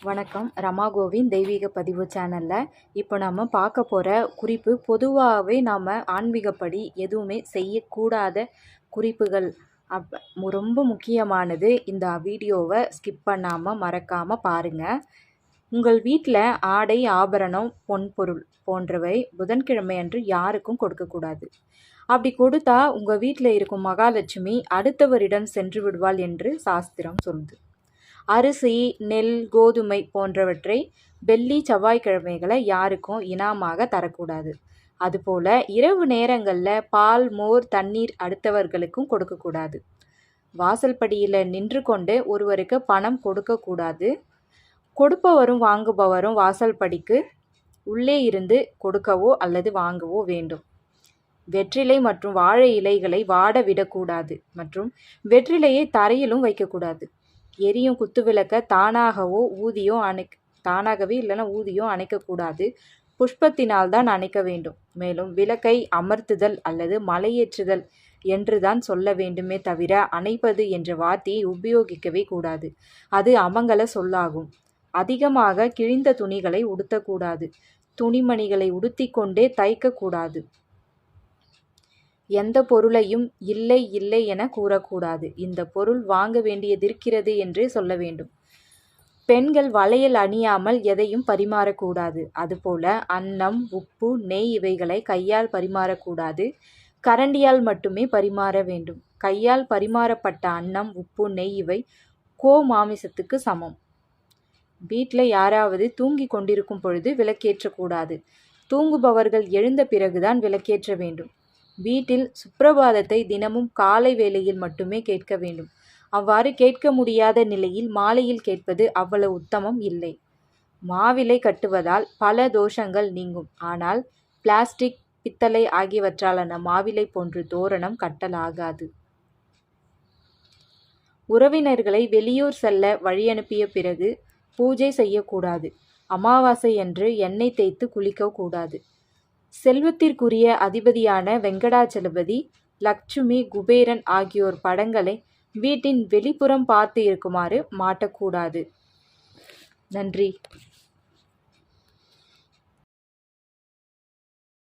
வணக்கம். ரமா கோவிந்த் தெய்வீக பதிவு சேனலில் இப்போ நம்ம பார்க்க போகிற குறிப்பு பொதுவாகவே நாம் ஆன்மீகப்படி எதுவுமே செய்யக்கூடாத குறிப்புகள். அப் ரொம்ப முக்கியமானது இந்த வீடியோவை ஸ்கிப் பண்ணாமல் மறக்காமல் பாருங்கள் உங்கள் வீட்டில் ஆடை ஆபரணம் பொன் பொருள் போன்றவை புதன்கிழமை அன்று யாருக்கும் கொடுக்கக்கூடாது. அப்படி கொடுத்தா உங்கள் வீட்டில் இருக்கும் மகாலட்சுமி அடுத்தவரிடம் சென்று விடுவாள் என்று சாஸ்திரம் சொல்லுது. அரிசி நெல் கோதுமை போன்றவற்றை வெள்ளி செவ்வாய்க்கிழமைகளை யாருக்கும் இனாமாக தரக்கூடாது. அதுபோல் இரவு நேரங்களில் பால் மோர் தண்ணீர் அடுத்தவர்களுக்கும் கொடுக்கக்கூடாது. வாசல்படியில் நின்று கொண்டு ஒருவருக்கு பணம் கொடுக்கக்கூடாது. கொடுப்பவரும் வாங்குபவரும் வாசல்படிக்கு உள்ளே இருந்து கொடுக்கவோ அல்லது வாங்கவோ வேண்டும். வெற்றிலை மற்றும் வாழை இலைகளை வாட விடக்கூடாது மற்றும் வெற்றிலையை தரையிலும் வைக்கக்கூடாது. எரியும் குத்துவிளக்க தானாகவோ ஊதியோ அணை தானாகவே இல்லைன்னா ஊதியோ அணைக்கக்கூடாது. புஷ்பத்தினால் தான் அணைக்க வேண்டும். மேலும் விளக்கை அமர்த்துதல் அல்லது மலையேற்றுதல் என்றுதான் சொல்ல வேண்டுமே தவிர அணைப்பது என்ற வார்த்தையை உபயோகிக்கவே கூடாது. அது அமங்கல சொல்லாகும். அதிகமாக கிழிந்த துணிகளை உடுத்தக்கூடாது. துணிமணிகளை உடுத்திக்கொண்டே தைக்கக்கூடாது. எந்த பொருளையும் இல்லை இல்லை என கூறக்கூடாது. இந்த பொருள் வாங்க வேண்டியதிருக்கிறது என்றே சொல்ல வேண்டும். பெண்கள் வளையல் அணியாமல் எதையும் பரிமாறக்கூடாது. அதுபோல அன்னம் உப்பு நெய் இவைகளை கையால் பரிமாறக்கூடாது. கரண்டியால் மட்டுமே பரிமாற வேண்டும். கையால் பரிமாறப்பட்ட அன்னம் உப்பு நெய் இவை கோ மாமிசத்துக்கு சமம். வீட்டில் யாராவது தூங்கி கொண்டிருக்கும் பொழுது விளக்கேற்றக்கூடாது. தூங்குபவர்கள் எழுந்த பிறகுதான் விளக்கேற்ற வேண்டும். வீட்டில் சுப்பிரபாதத்தை தினமும் காலை வேளையில் மட்டுமே கேட்க வேண்டும். அவ்வாறு கேட்க முடியாத நிலையில் மாலையில் கேட்பது அவ்வளவு உத்தமம் இல்லை. மாவிலை கட்டுவதால் பல தோஷங்கள் நீங்கும். ஆனால் பிளாஸ்டிக் பித்தளை ஆகியவற்றாலான மாவிலை போன்று தோரணம் கட்டலாகாது. உறவினர்களை வெளியூர் செல்ல வழியனுப்பிய பிறகு பூஜை செய்யக்கூடாது. அமாவாசை என்று எண்ணெய் தேய்த்து குளிக்கக்கூடாது. செல்வத்திற்குரிய அதிபதியான வெங்கடாச்சலபதி லக்ஷ்மி குபேரன் ஆகியோர் படங்களை வீட்டின் வெளிப்புறம் பார்த்து இருக்குமாறு மாட்டக்கூடாது. நன்றி.